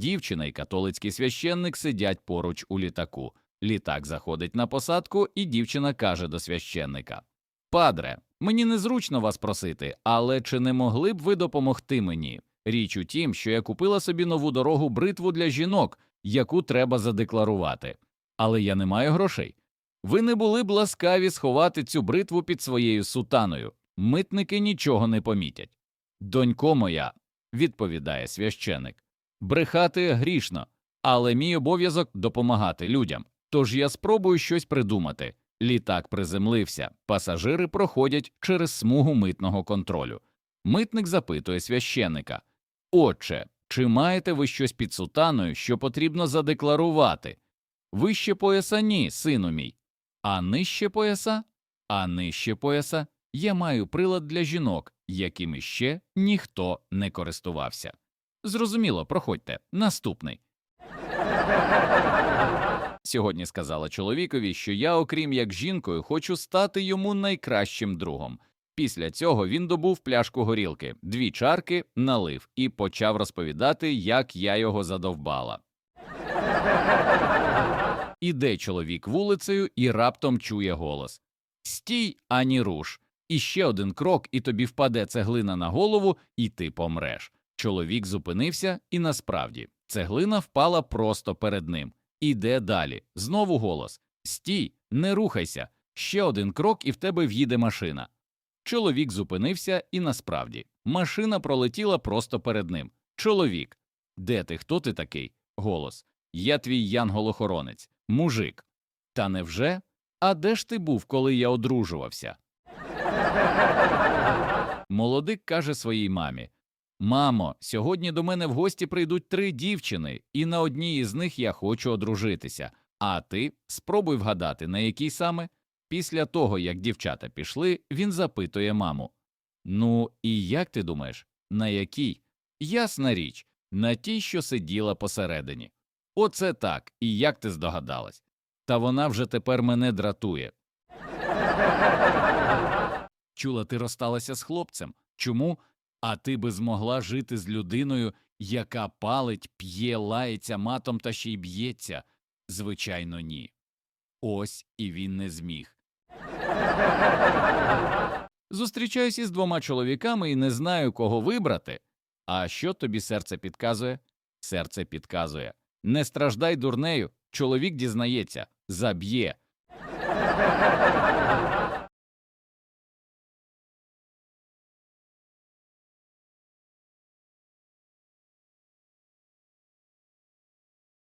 Дівчина і католицький священник сидять поруч у літаку. Літак заходить на посадку, і дівчина каже до священника Падре, мені незручно вас просити, але чи не могли б ви допомогти мені? Річ у тім, що я купила собі нову дорогу бритву для жінок, яку треба задекларувати. Але я не маю грошей. Ви не були б ласкаві сховати цю бритву під своєю сутаною. Митники нічого не помітять. Донько моя, відповідає священик, брехати грішно, але мій обов'язок допомагати людям. Тож я спробую щось придумати. Літак приземлився, пасажири проходять через смугу митного контролю. Митник запитує священика Отче, чи маєте ви щось під сутаною, що потрібно задекларувати? Вище пояса ні, сину мій. А нижче пояса? А нижче пояса я маю прилад для жінок, яким іще ніхто не користувався. Зрозуміло, проходьте. Наступний. Сьогодні сказала чоловікові, що я, окрім як жінкою, хочу стати йому найкращим другом. Після цього він добув пляшку горілки, дві чарки, налив і почав розповідати, як я його задовбала. Іде чоловік вулицею і раптом чує голос Стій, ані руш. І ще один крок, і тобі впаде цеглина на голову, і ти помреш. Чоловік зупинився, і насправді цеглина впала просто перед ним. Іде далі. Знову голос Стій, не рухайся. Ще один крок, і в тебе в'їде машина. Чоловік зупинився, і насправді машина пролетіла просто перед ним. Чоловік. Де ти? Хто ти такий? Голос. Я твій янголохоронець, мужик. Та невже? А де ж ти був, коли я одружувався? Молодик каже своїй мамі Мамо, сьогодні до мене в гості прийдуть три дівчини, і на одній із них я хочу одружитися. А ти спробуй вгадати, на якій саме? Після того, як дівчата пішли, він запитує маму Ну, і як ти думаєш, на якій? Ясна річ, на тій, що сиділа посередині. Оце так, і як ти здогадалась? Та вона вже тепер мене дратує. Чула, ти розсталася з хлопцем. Чому? А ти би змогла жити з людиною, яка палить, п'є, лається матом та ще й б'ється? Звичайно, ні. Ось і він не зміг. Зустрічаюсь із двома чоловіками і не знаю, кого вибрати. А що тобі серце підказує? Серце підказує. Не страждай дурнею, чоловік дізнається, заб'є.